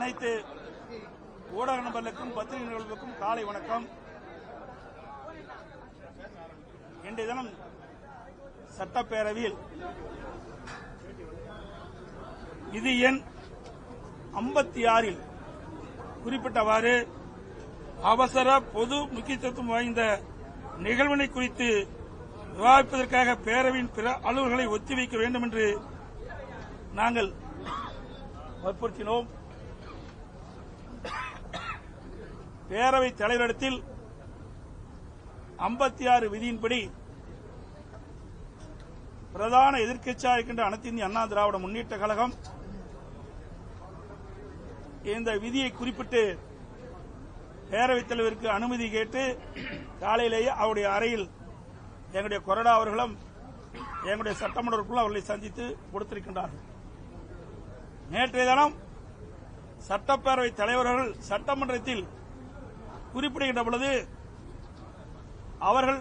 அனைத்து ஊடக நண்பர்களுக்கும் பத்திரிகை நிறுவனங்களுக்கும் காலை வணக்கம். இன்றைய தினம் சட்டப்பேரவையில் இது எண் ஐம்பத்தி ஆறில் குறிப்பிட்டவாறு அவசர பொது முக்கியத்துவம் வாய்ந்த நிகழ்வினை குறித்து விவாதிப்பதற்காக பேரவையின் பிற அலுவல்களை ஒத்திவைக்க வேண்டும் என்று நாங்கள் வற்புறுத்தினோம். பேரவைத் தலைவரிடத்தில் ஐம்பத்தி ஆறு விதியின்படி பிரதான எதிர்க்கட்சியாக இருக்கின்ற அனைத்து இந்திய அண்ணா திராவிட முன்னேற்ற கழகம் இந்த விதியை குறிப்பிட்டு பேரவைத் தலைவருக்கு அனுமதி கேட்டு காலையிலேயே அவருடைய அறையில் எங்களுடைய கொறடா அவர்களும் எங்களுடைய சட்டமன்ற அவர்களை சந்தித்து கொடுத்திருக்கின்றார்கள். நேற்றைய தினம் சட்டப்பேரவைத் தலைவர்கள் சட்டமன்றத்தில் குறிப்பிடுகின்ற பொழுது அவர்கள்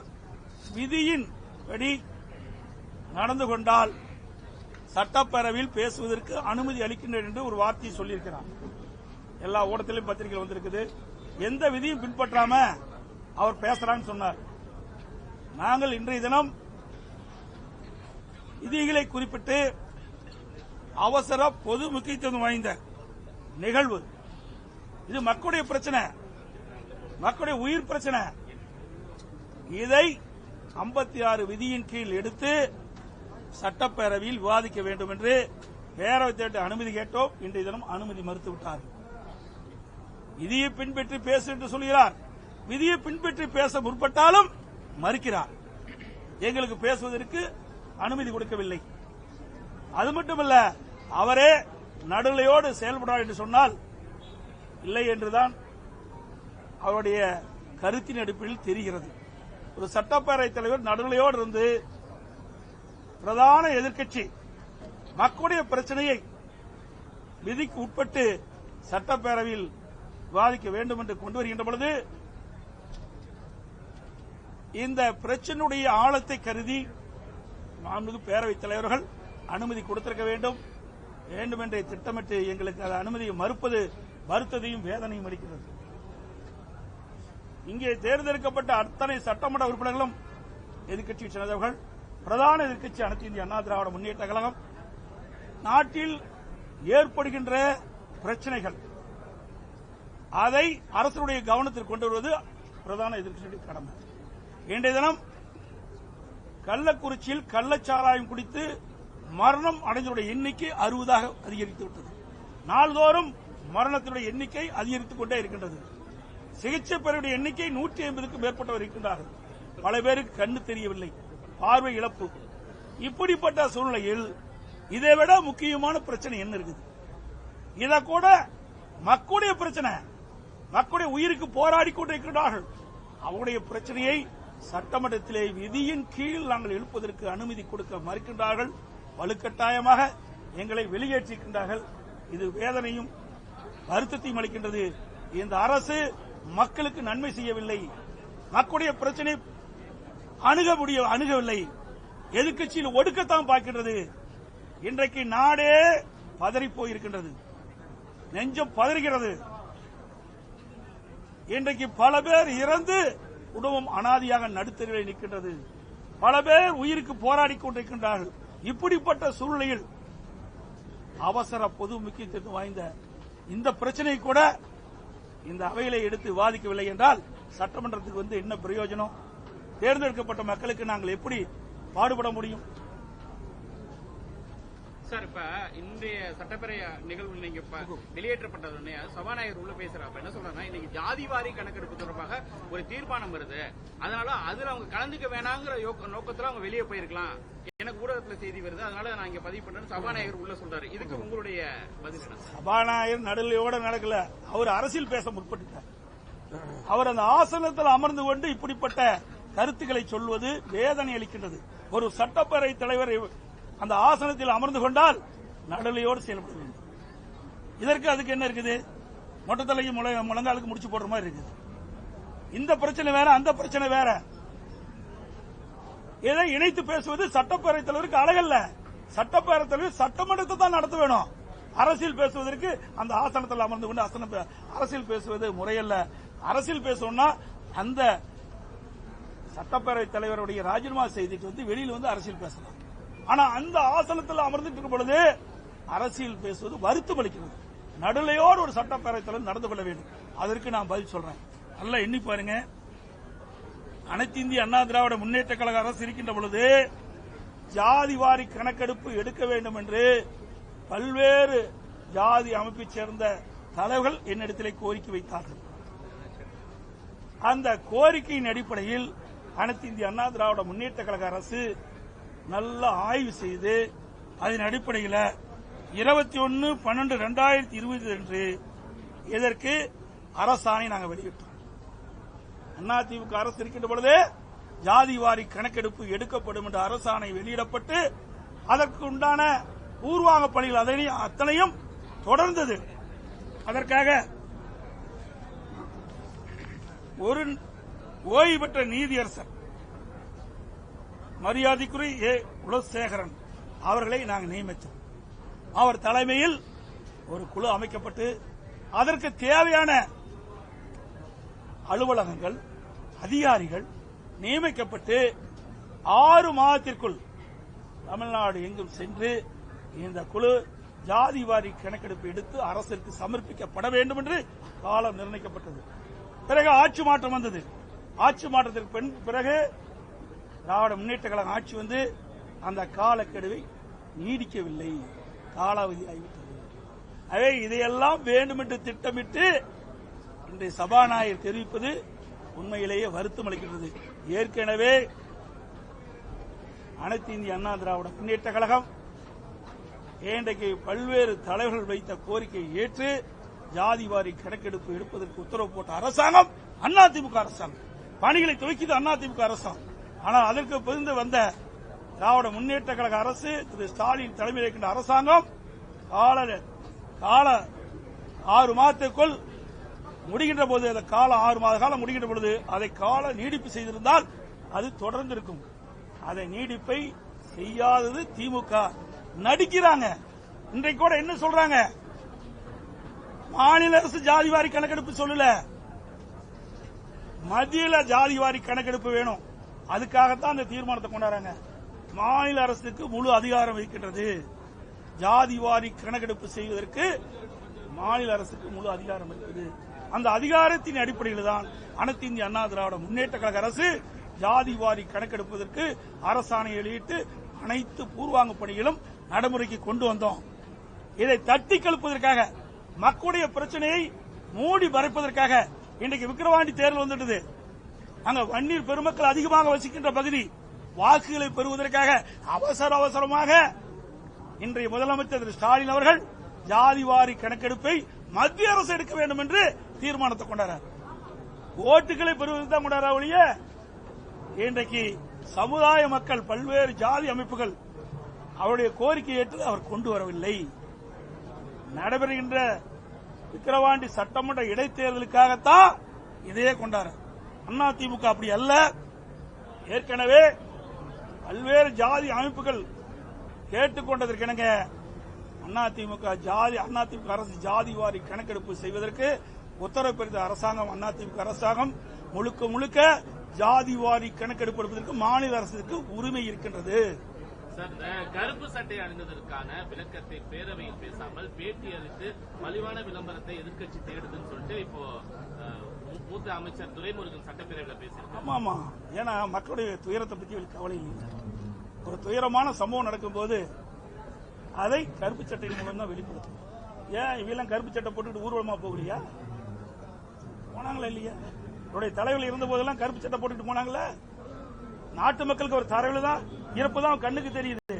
விதியின் படி நடந்து கொண்டால் சட்டப்பேரவையில் பேசுவதற்கு அனுமதி அளிக்கின்றேன் என்று ஒரு வார்த்தையை சொல்லியிருக்கிறார். எல்லா ஊடகத்திலும் பத்திரிகை வந்திருக்குது. எந்த விதியும் பின்பற்றாம அவர் பேசுறான்னு சொன்னார். நாங்கள் இன்றைய தினம் விதிகளை குறிப்பிட்டு அவசர பொது முக்கியத்துவம் வாய்ந்த நிகழ்வு. இது மக்களுடைய பிரச்சனை. மக்களுடைய உயிர் பிரச்சனை. இதை 56 ஆறு விதியின் கீழ் எடுத்து சட்டப்பேரவையில் விவாதிக்க வேண்டும் என்று பேரவைத் தலைவர் அனுமதி கேட்டோம். இன்றைய தினம் அனுமதி மறுத்துவிட்டார். விதியை பின்பற்றி பேசு என்று சொல்கிறார். விதியை பின்பற்றி பேச முற்பட்டாலும் மறுக்கிறார். எங்களுக்கு பேசுவதற்கு அனுமதி கொடுக்கவில்லை. அது மட்டுமல்ல அவரே நடுநிலையோடு செயல்படுவார் என்று சொன்னால் இல்லை என்றுதான் அவருடைய கருத்தின் அடிப்படையில் தெரிகிறது. ஒரு சட்டப்பேரவைத் தலைவர் நடுநிலையோடு இருந்து பிரதான எதிர்க்கட்சி மக்களுடைய பிரச்சனையை விதிக்கு உட்பட்டு சட்டப்பேரவையில் விவாதிக்க வேண்டும் என்று கொண்டு வருகின்ற பொழுது இந்த பிரச்சனையுடைய ஆழத்தை கருதி மாண்புமிகு பேரவைத் தலைவர்கள் அனுமதி கொடுத்திருக்க வேண்டும். வேண்டுமென்றே திட்டமிட்டு எங்களுக்கு அந்த அனுமதியை மறுப்பது வருத்ததையும் வேதனையும் அளிக்கிறது. இங்கே தேர்ந்தெடுக்கப்பட்ட அத்தனை சட்டமன்ற உறுப்பினர்களும் எதிர்க்கட்சியை சேர்ந்தவர்கள் பிரதான எதிர்க்கட்சி அனைத்து இந்திய அண்ணா திராவிட முன்னேற்ற கழகம் நாட்டில் ஏற்படுகின்ற பிரச்சனைகள். அதை அரசுடைய கவனத்தில் கொண்டு வருவது பிரதான எதிர்க்கட்சியுடைய கடமை. இன்றைய தினம் கள்ளக்குறிச்சியில் கள்ளச்சாராயம் குடித்து மரணம் அடைந்தவருடைய எண்ணிக்கை அறுபதாக அதிகரித்து விட்டது. நாள்தோறும் மரணத்தினுடைய எண்ணிக்கை அதிகரித்துக் கொண்டே இருக்கின்றது. சிகிச்சை பெறவுடைய எண்ணிக்கை நூற்றி ஐம்பதுக்கும் மேற்பட்டவர் இருக்கின்றார்கள். பல பேருக்கு கண்ணு தெரியவில்லை பார்வை இழப்பு. இப்படிப்பட்ட சூழ்நிலையில் இதை விட முக்கியமான பிரச்சனை என்ன இருக்குது? இதை கூட மக்களுடைய பிரச்சனை மக்களுடைய உயிருக்கு போராடி கொண்டிருக்கிறார்கள் அவருடைய பிரச்சனையை சட்டமன்றத்திலே விதியின் கீழ் நாங்கள் எழுப்பதற்கு அனுமதி கொடுக்க மறுக்கின்றார்கள். வலுக்கட்டாயமாக எங்களை வெளியேற்றிருக்கின்றார்கள் இது வேதனையும் வருத்தத்தையும் அளிக்கின்றது. இந்த அரசு மக்களுக்கு நன்மை செய்யவில்லை. மக்களுடைய பிரச்சனை அணுக முடிய அணுகவில்லை. எதிர்கட்சியில் ஒடுக்கத்தான் பார்க்கின்றது. இன்றைக்கு நாடே பதறி போயிருக்கின்றது நெஞ்சம் பதறுகிறது. இன்றைக்கு பல பேர் இறந்து குடும்பம் அனாதியாக நடுத்தருவில் நிற்கின்றது. பல பேர் உயிருக்கு போராடி கொண்டிருக்கின்றார்கள். இப்படிப்பட்ட சூழ்நிலையில் அவசர பொது முக்கியத்துவம் வாய்ந்த இந்த பிரச்சனை கூட இந்த அவையிலே எடுத்து விவாதிக்கவில்லை என்றால் சட்டமன்றத்துக்கு வந்து என்ன பிரயோஜனம்? தேர்ந்தெடுக்கப்பட்ட மக்களுக்கு நாங்கள் எப்படி பாடுபட முடியும்? சார் இப்ப இன்றைய சட்டப்பேரவை நிகழ்வு நீங்க வெளியேற்றப்பட்டது உடனே சபாநாயகர் உள்ள பேசுறாங்க என்ன சொல்றாங்க இன்னைக்கு ஜாதிவாரி கணக்கெடுப்பு தொடர்பாக ஒரு தீர்மானம் வருது. அதனால அதுல அவங்க கலந்துக்க வேணாங்கிற நோக்கத்துல அவங்க வெளியே போயிருக்கலாம். எனக்கு ஊடகத்துல செய்தி வருது. அதனால நான் இங்க பதிவு பண்றேன்னு சபாநாயகர் உள்ள சொல்றாரு. இதுக்கு உங்களுடைய பதில் என்ன? சபாநாயகர் நடுநிலையோட நடக்கல. அவர் அரசியல் பேச முற்பட்டுட்டார். அவர் அந்த ஆசனத்தில் அமர்ந்து கொண்டு இப்படிப்பட்ட கருத்துக்களை சொல்வது வேதனை அளிக்கின்றது. ஒரு சட்டப்பேரவை தலைவர் அந்த ஆசனத்தில் அமர்ந்து கொண்டால் நடுநிலையோடு செயல்பட வேண்டும். இதற்கு அதுக்கு என்ன இருக்குது? மொட்டத்தலைக்கு முழ- முழங்காலுக்கு முடிச்சு போடுற மாதிரி இருக்குது. இந்த பிரச்சனை வேற அந்த பிரச்சனை வேற. இதை இணைத்து பேசுவது சட்டப்பேரவைத் தலைவருக்கு அழகல்ல. சட்டப்பேரவைத் தலைவர் சட்டமன்றத்தை தான் நடத்த வேணும். அரசியல் பேசுவதற்கு அந்த ஆசனத்தில் அமர்ந்து கொண்டு ஆசனம் பே- அரசியல் பேசுவது முறையல்ல. அரசியல் பேசணும்னா அந்த சட்டப்பேரவைத் தலைவருடைய ராஜினாமா செய்திட்டு வந்து வெளியில் வந்து அரசியல் பேசலாம் ஆனா அந்த ஆசனத்தில் அமர்ந்துட்டு இருக்கும் பொழுது அரசியல் பேசுவது வருத்தம் அளிக்கிறது. நடுநிலையோடு ஒரு சட்டப்பேரவைத் தலைவர் நடந்து கொள்ள வேண்டும். அதற்கு நான் பதில் சொல்றேன். நல்லா எண்ணி பாருங்க. அனைத்து இந்திய அண்ணா திராவிட முன்னேற்ற கழக அரசு இருக்கின்ற பொழுது ஜாதி வாரி கணக்கெடுப்பு எடுக்க வேண்டும் என்று பல்வேறு ஜாதி அமைப்பைச் சேர்ந்த தலைவர்கள் என்னிடத்திலே கோரிக்கை வைத்தார்கள். அந்த கோரிக்கையின் அடிப்படையில் அனைத்து இந்திய அண்ணா திராவிட முன்னேற்ற கழக அரசு நல்ல ஆய்வு செய்து அதன் அடிப்படையில் இருபத்தி ஒன்று பன்னெண்டு ரெண்டாயிரத்தி இருபது அன்று இதற்கு அரசாணை நாங்கள் வெளியிட்டோம். அதிமுக அரசு இருக்கின்ற பொழுது ஜாதி வாரி கணக்கெடுப்பு எடுக்கப்படும் என்ற அரசாணை வெளியிடப்பட்டு அதற்கு உண்டான பூர்வாங்க பணிகள் அதனை அத்தனையும் தொடர்ந்தது. அதற்காக ஒரு ஓய்வு பெற்ற நீதியரசர் மரியாதைக்குரிய ஏ. குலசேகரன் அவர்களை நாங்கள் நியமித்தோம். அவர் தலைமையில் ஒரு குழு அமைக்கப்பட்டு அதற்கு தேவையான அலுவலகங்கள் அதிகாரிகள் நியமிக்கப்பட்டு ஆறு மாதத்திற்குள் தமிழ்நாடு எங்கும் சென்று இந்த குழு ஜாதி வாரி கணக்கெடுப்பு எடுத்து அரசிற்கு சமர்ப்பிக்கப்பட வேண்டும் என்று காலம் நிர்ணயிக்கப்பட்டது. பிறகு ஆட்சி மாற்றம் வந்தது. ஆட்சி மாற்றத்திற்கு பின் பிறகு திராவிட முன்னேற்ற கழகம் ஆட்சி வந்து அந்த காலக்கெடுவை நீடிக்கவில்லை. காலாவதி ஆகிவிட்டது. எனவே இதையெல்லாம் வேண்டுமென்று திட்டமிட்டு இன்றைய சபாநாயகர் தெரிவிப்பது உண்மையிலேயே வருத்தம் அளிக்கிறது ஏற்கனவே அனைத்து இந்திய அண்ணா திராவிட முன்னேற்ற கழகம் இன்றைக்கு பல்வேறு தலைவர்கள் வைத்த கோரிக்கையை ஏற்று ஜாதி வாரி கணக்கெடுப்பு எடுப்பதற்கு உத்தரவு போட்ட அரசாங்கம் அதிமுக அரசாங்கம். பணிகளை துவக்கியது அதிமுக அரசாங்கம். ஆனால் அதற்கு புரிந்து வந்த திராவிட முன்னேற்ற கழக அரசு திரு ஸ்டாலின் தலைமையில் இருக்கின்ற அரசாங்கம் கால கால ஆறு மாதத்திற்குள் முடிகின்ற போது அந்த காலம் ஆறு மாத காலம் முடிகின்ற பொழுது அதை கால நீடிப்பு செய்திருந்தால் அது தொடர்ந்து இருக்கும் அதை நீடிப்பை செய்யாதது திமுக. நடிக்கிறாங்க. இன்றைக்கு கூட என்ன சொல்றாங்க? மாநில அரசு ஜாதிவாரி கணக்கெடுப்பு சொல்லல. மத்தியில ஜாதிவாரி கணக்கெடுப்பு வேணும். அதுக்காகத்தான் அந்த தீர்மானத்தை கொண்டாடுறாங்க. மாநில அரசுக்கு முழு அதிகாரம் இருக்கின்றது. ஜாதிவாரி கணக்கெடுப்பு செய்வதற்கு மாநில அரசுக்கு முழு அதிகாரம் இருக்கிறது அந்த அதிகாரத்தின் அடிப்படையில் தான் அனைத்து இந்திய அண்ணா திராவிட முன்னேற்ற கழக அரசு ஜாதி வாரி கணக்கெடுப்பதற்கு அரசாணை வெளியிட்டு அனைத்து பூர்வாங்க பணிகளும் நடைமுறைக்கு கொண்டு வந்தோம். இதை தட்டி கழுப்பதற்காக மக்களுடைய பிரச்சனையை மூடி மறைப்பதற்காக இன்றைக்கு விக்கிரவாண்டி தேர்தல் வந்துட்டது. அங்க வன்னீர் பெருமக்கள் அதிகமாக வசிக்கின்ற பகுதி வாக்குகளை பெறுவதற்காக அவசர அவசரமாக இன்றைய முதலமைச்சர் திரு ஸ்டாலின் அவர்கள் ஜாதிவாரி கணக்கெடுப்பை மத்திய அரசு எடுக்க வேண்டும் என்று தீர்மானத்தை கொண்டார் ஓட்டுகளை பெறுவதுதான் தான் கொண்டாரா ஒழிய இன்றைக்கு சமுதாய மக்கள் பல்வேறு ஜாதி அமைப்புகள் அவருடைய கோரிக்கை ஏற்று அவர் கொண்டு வரவில்லை. நடைபெறுகின்ற விக்கிரவாண்டி சட்டமன்ற இடைத்தேர்தலுக்காகத்தான் இதையே கொண்டாரு அண்ணா திமுக அப்படி அல்ல. ஏற்கனவே பல்வேறு ஜாதி அமைப்புகள் கேட்டுக்கொண்டதற்கிணங்க அதிமுக ஜாதி அதிமுக அரசு ஜாதி வாரி கணக்கெடுப்பு செய்வதற்கு உத்தரவு பெறுத அரசாங்கம் அதிமுக அரசாங்கம் முழுக்க முழுக்க ஜாதி வாரி கணக்கெடுப்பு எடுப்பதற்கு மாநில அரசுக்கு உரிமை இருக்கின்றது. கருப்பு சட்டை அணிந்ததற்கான விளக்கத்தை பேரவையில் பேசாமல் பேட்டி அளித்து மலிவான விளம்பரத்தை எதிர்க்கட்சி தேடுதுன்னு சொல்லிட்டு இப்போ மூத்த அமைச்சர் துரைமுருகன் சட்டப்பேரவையில் பேசியிருக்காரு. ஆமா ஆமா. ஏன்னா மக்களுடைய துயரத்தை பத்தி அவங்களுக்கு கவலை இல்லை. ஒரு துயரமான சம்பவம் நடக்கும்போது அதை கருப்பு சட்டையின் மூலம் தான் வெளிப்படுத்தும். ஏன் இவெல்லாம் கருப்பு சட்டை போட்டுட்டு ஊர்வலமா போகலையா? போனாங்களா இல்லையா? இவருடைய தலைவர்கள் இருந்த போதெல்லாம் கருப்பு சட்டை போட்டுட்டு போனாங்களா? நாட்டு மக்களுக்கு ஒரு தலைவர் தான் இறப்பு தான் கண்ணுக்கு தெரியுது.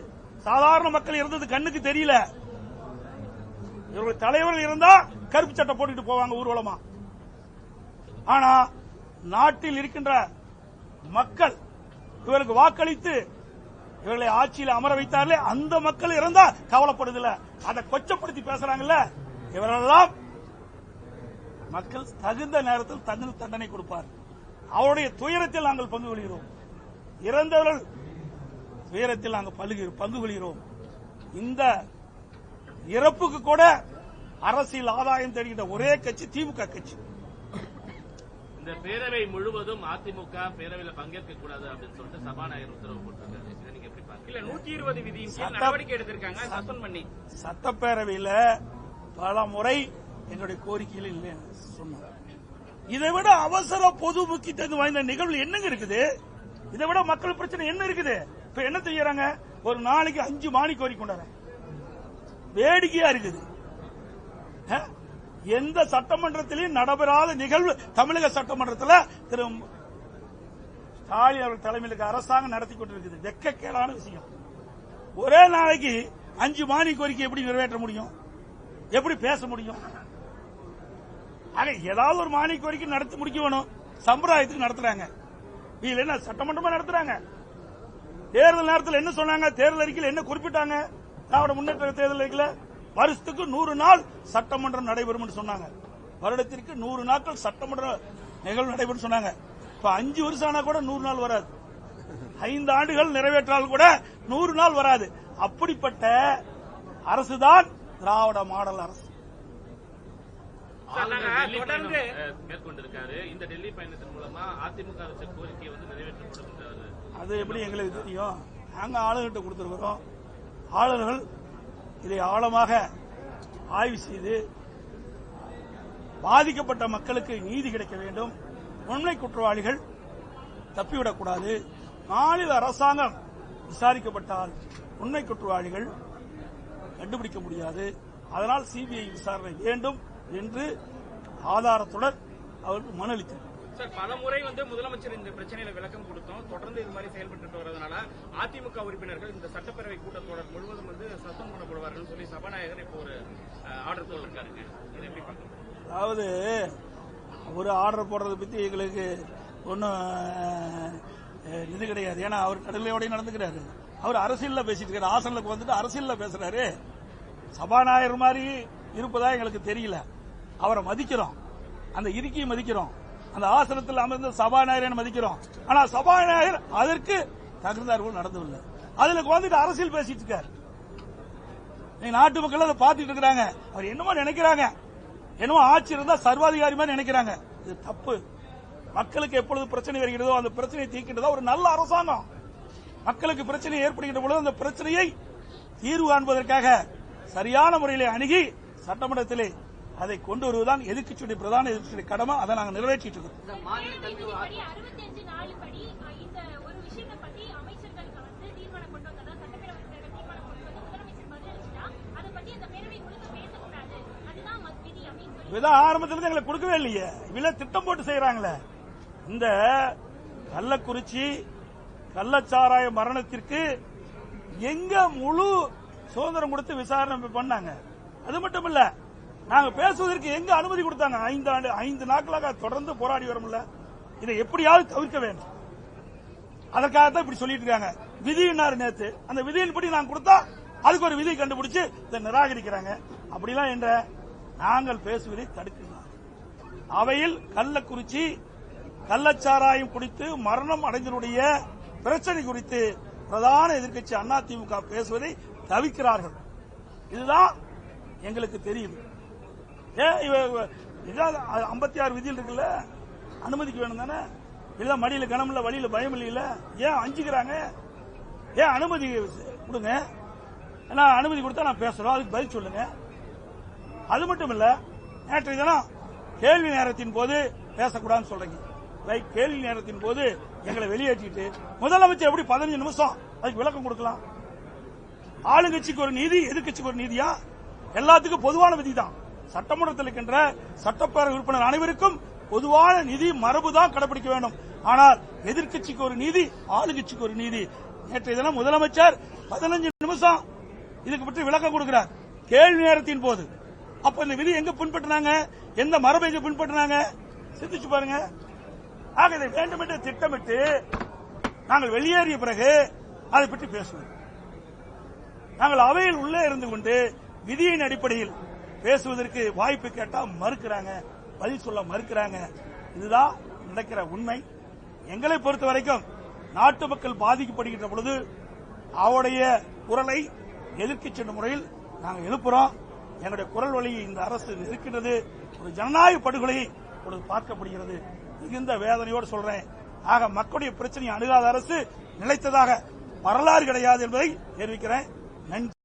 சாதாரண மக்கள் இருந்தது கண்ணுக்கு தெரியல. இவருடைய தலைவர்கள் இருந்தா கருப்பு சட்டை போட்டுட்டு போவாங்க ஊர்வலமா. ஆனா நாட்டில் இருக்கின்ற மக்கள் இவருக்கு வாக்களித்து இவர்களை ஆட்சியில் அமர வைத்தார்களே அந்த மக்கள் இருந்தா கவலைப்படுதில்ல அதை கொச்சப்படுத்தி பேசுறாங்கல்ல. இவரெல்லாம் மக்கள் தகுந்த நேரத்தில் தகுந்த தண்டனை கொடுப்பார். அவருடைய துயரத்தில் நாங்கள் பங்கு கொள்கிறோம். இறந்தவர்கள் துயரத்தில் நாங்கள் பல்கு- பங்கு கொள்கிறோம். இந்த இறப்புக்கு கூட அரசியல் ஆதாயம் தேடுகின்ற ஒரே கட்சி திமுக கட்சி. இந்த பேரவை முழுவதும் அதிமுக பேரவையில பங்கேற்க கூடாது அப்படின்னு சொல்லிட்டு சபாநாயகர் உத்தரவு போட்டிருக்காரு. இதை நீங்க எப்படி பாக்குறீங்க இல்ல நூத்தி இருபது விதியின். நடவடிக்கை எடுத்திருக்காங்க. சஸ்பெண்ட் பண்ணி. சட்டப்பேரவையில பல முறை எங்களுடைய கோரிக்கையில் இல்லை சொன்னார். இதை விட அவசர பொது முக்கியத்துவம் வாய்ந்த நிகழ்வு என்னங்க இருக்குது? இதை விட மக்கள் பிரச்சனை என்ன இருக்குது? இப்ப என்ன செய்யறாங்க? ஒரு நாளைக்கு அஞ்சு மாணி கோரி கொண்டாடுறாங்க வேடிக்கையா இருக்குது. எந்த சட்டமன்றத்திலையும் நடைபெறாத நிகழ்வு தமிழக சட்டமன்றத்தில் திரு ஸ்டாலின் அவர்கள் தலைமையில் அரசாங்கம் நடத்தி கொண்டிருக்குது. வெக்கக்கேடான விஷயம். ஒரே நாளைக்கு அஞ்சு மானி கோரிக்கை எப்படி நிறைவேற்ற முடியும்? எப்படி பேச முடியும்? ஆக ஏதாவது ஒரு மானிய கோரிக்கை நடத்தி முடிக்க வேணும். சம்பிரதாயத்துக்கு நடத்துறாங்க. இல்லைன்னா என்ன சட்டமன்றமா நடத்துறாங்க? தேர்தல் நேரத்தில் என்ன சொன்னாங்க? தேர்தல் அறிக்கையில் என்ன குறிப்பிட்டாங்க? திராவிட முன்னேற்ற தேர்தல் அறிக்கையில் வருஷத்துக்கு நூறு நாள் சட்டமன்றம் நடைபெறும் சொன்னாங்க. வருடத்திற்கு நூறு நாட்கள் சட்டமன்ற நிகழ்வு நடைபெறும் சொன்னாங்க. இப்ப அஞ்சு வருஷம் ஆனா கூட நூறு நாள் வராது. ஐந்து ஆண்டுகள் நிறைவேற்றால் கூட நூறு நாள் வராது. அப்படிப்பட்ட அரசுதான் திராவிட மாடல் அரசு. தொடர்ந்து- மேற்கொண்டிருக்காரு. இந்த டெல்லி பயணத்தின் மூலமா அதிமுக வச்ச கோரிக்கை வந்து நிறைவேற்றப்படும் அது எப்படி எங்களுக்கு தெரியும்? நாங்க ஆளுநர்கிட்ட கொடுத்திருக்கிறோம். ஆளுநர்கள் இதை ஆழமாக ஆய்வு செய்து பாதிக்கப்பட்ட மக்களுக்கு நீதி கிடைக்க வேண்டும். உண்மை குற்றவாளிகள் தப்பிவிடக்கூடாது. மாநில அரசாங்கம் விசாரிக்கப்பட்டால் உண்மை குற்றவாளிகள் கண்டுபிடிக்க முடியாது. அதனால் சிபிஐ விசாரணை வேண்டும். என்று ஆதாரத்துடன் அவருக்கு மனு அளித்தார் சார் பல முறை வந்து முதலமைச்சர் இந்த பிரச்சனையில விளக்கம் கொடுத்தோம். தொடர்ந்து இது மாதிரி செயல்பட்டு வரதுனால அதிமுக உறுப்பினர்கள் இந்த சட்டப்பேரவை கூட்டத்தொடர் முழுவதும் வந்து சஸ்பெண்ட் பண்ணப்படுவார்கள் சொல்லி சபாநாயகர் இப்போ ஒரு ஆர்டர் போட்டிருக்காருங்க. அதாவது ஒரு ஆர்டர் போடுறத பத்தி எங்களுக்கு ஒன்றும் இது கிடையாது. ஏன்னா அவர் நடுநிலையோடய நடந்துக்கிறாரு. அவர் அரசியல்ல பேசிட்டு இருக்காரு. ஆசனுக்கு வந்துட்டு அரசியல்ல பேசுறாரு. சபாநாயகர் மாதிரி இருப்பதா எங்களுக்கு தெரியல. அவரை மதிக்கிறோம். அந்த இருக்கையை மதிக்கிறோம். அந்த ஆசனத்தில் அமர்ந்த சபாநாயகரை மதிக்கிறோம். ஆனா சபாநாயகர் அதற்கு தகுந்தார்கள் நடந்தவில்லை. அதுல வந்துட்டு அரசியல் பேசிட்டு இருக்காரு. நீங்க நாட்டு மக்கள் அதை பார்த்துட்டு இருக்கிறாங்க. அவர் என்னமோ நினைக்கிறாங்க. என்னமோ ஆட்சி இருந்தா சர்வாதிகாரி மாதிரி நினைக்கிறாங்க. இது தப்பு. மக்களுக்கு எப்பொழுது பிரச்சனை வருகிறதோ அந்த பிரச்சனையை தீர்க்கின்றதா ஒரு நல்ல அரசாங்கம். மக்களுக்கு பிரச்சனை ஏற்படுகின்ற பொழுது அந்த பிரச்சனையை தீர்வு காண்பதற்காக சரியான முறையிலே அணுகி சட்டமன்றத்திலே அதை கொண்டு வருவதுதான் எதிர்க்கட்சியுடைய பிரதான எதிர்க்கட்சியுடைய கடமை. அதை நாங்கள் நிறைவேற்றிட்டு இருக்கோம். விதி ஆரம்பத்துல எங்களுக்கு கொடுக்கவே இல்லையே. இவ்வளவு திட்டம் போட்டு செய்யறாங்களே இந்த கள்ளக்குறிச்சி கள்ளச்சாராய மரணத்திற்கு எங்க முழு சுதந்திரம் கொடுத்து விசாரணை பண்ணாங்க? அது மட்டும் இல்ல நாங்க பேசுவதற்கு எங்க அனுமதி கொடுத்தாங்க? ஐந்து ஆண்டு ஐந்து நாட்களாக தொடர்ந்து போராடி வரோம்ல. இதை எப்படியாவது தவிர்க்க வேண்டும். அதற்காகத்தான் இப்படி சொல்லிட்டு இருக்காங்க. விதியினார் நேத்து. அந்த விதியின்படி நான் கொடுத்தா அதுக்கு ஒரு விதி கண்டுபிடிச்சு இதை நிராகரிக்கிறாங்க. அப்படிலாம் என்ற நாங்கள் பேசுவதை தடுக்கலாம். அவையில் கள்ளக்குறிச்சி கள்ளச்சாராயம் குடித்து மரணம் அடைந்தவருடைய பிரச்சனை குறித்து பிரதான எதிர்க்கட்சி அதிமுக பேசுவதை தவிர்க்கிறார்கள். இதுதான் எங்களுக்கு தெரியுது ஐம்பத்தி ஆறு விதியில் இருக்குல்ல? அனுமதிக்கு வேணும் தானே? இல்ல மடியில கனம் இல்ல வழியில பயம் இல்லையில ஏன் அஞ்சுக்கிறாங்க? ஏன் அனுமதி கொடுங்க? நான் அனுமதி கொடுத்தா நான் பேசுறோம். அதுக்கு பதில் சொல்லுங்க. அது மட்டும் இல்ல நேற்றைய தினம் கேள்வி நேரத்தின் போது பேசக்கூடாதுன்னு சொல்றீங்க. லைக் கேள்வி நேரத்தின் போது எங்களை வெளியேற்றிட்டு முதலமைச்சர் எப்படி பதினஞ்சு நிமிஷம் அதுக்கு விளக்கம் கொடுக்கலாம்? ஆளுங்கட்சிக்கு ஒரு நீதி எதிர்க்கட்சிக்கு ஒரு நீதியா? எல்லாத்துக்கும் பொதுவான விதி தான் சட்டமன்றத்தில் இருக்கின்ற சட்டப்பேரவை உறுப்பினர் அனைவருக்கும் பொதுவான நிதி மரபு தான் கடைபிடிக்க வேண்டும். ஆனால் எதிர்க்கட்சிக்கு ஒரு நீதி ஆளுங்கட்சிக்கு ஒரு நீதி. நேற்றைய தினம் முதலமைச்சர் பதினஞ்சு நிமிஷம் இதுக்கு பற்றி விளக்கம் கொடுக்கிறார். கேள்வி நேரத்தின் போது. அப்ப இந்த விதி எங்க பின்பற்றினாங்க? எந்த மரபை எங்க பின்பற்றினாங்க? சிந்திச்சு பாருங்க. ஆக இதை வேண்டுமென்று திட்டமிட்டு நாங்கள் வெளியேறிய பிறகு அதை பற்றி பேசுவோம். நாங்கள் அவையில் உள்ளே இருந்து கொண்டு விதியின் அடிப்படையில் பேசுவதற்கு வாய்ப்பு கேட்டா மறுக்கிறாங்க பதில் சொல்ல மறுக்கிறாங்க. இதுதான் நடக்கிற உண்மை. எங்களை பொறுத்த வரைக்கும் நாட்டு மக்கள் பாதிக்கப்படுகின்ற பொழுது அவருடைய குரலை எதிர்க்கச் சென்ற முறையில் நாங்கள் எழுப்புறோம். எங்களுடைய குரல் வழியை இந்த அரசு நிற்கின்றது ஒரு ஜனநாயக படுகொலையை ஒரு பார்க்கப்படுகிறது. மிகுந்த வேதனையோடு சொல்றேன். ஆக மக்களுடைய பிரச்சனையை அணுகாத அரசு நிலைத்ததாக வரலாறு கிடையாது என்பதை தெரிவிக்கிறேன். நன்றி.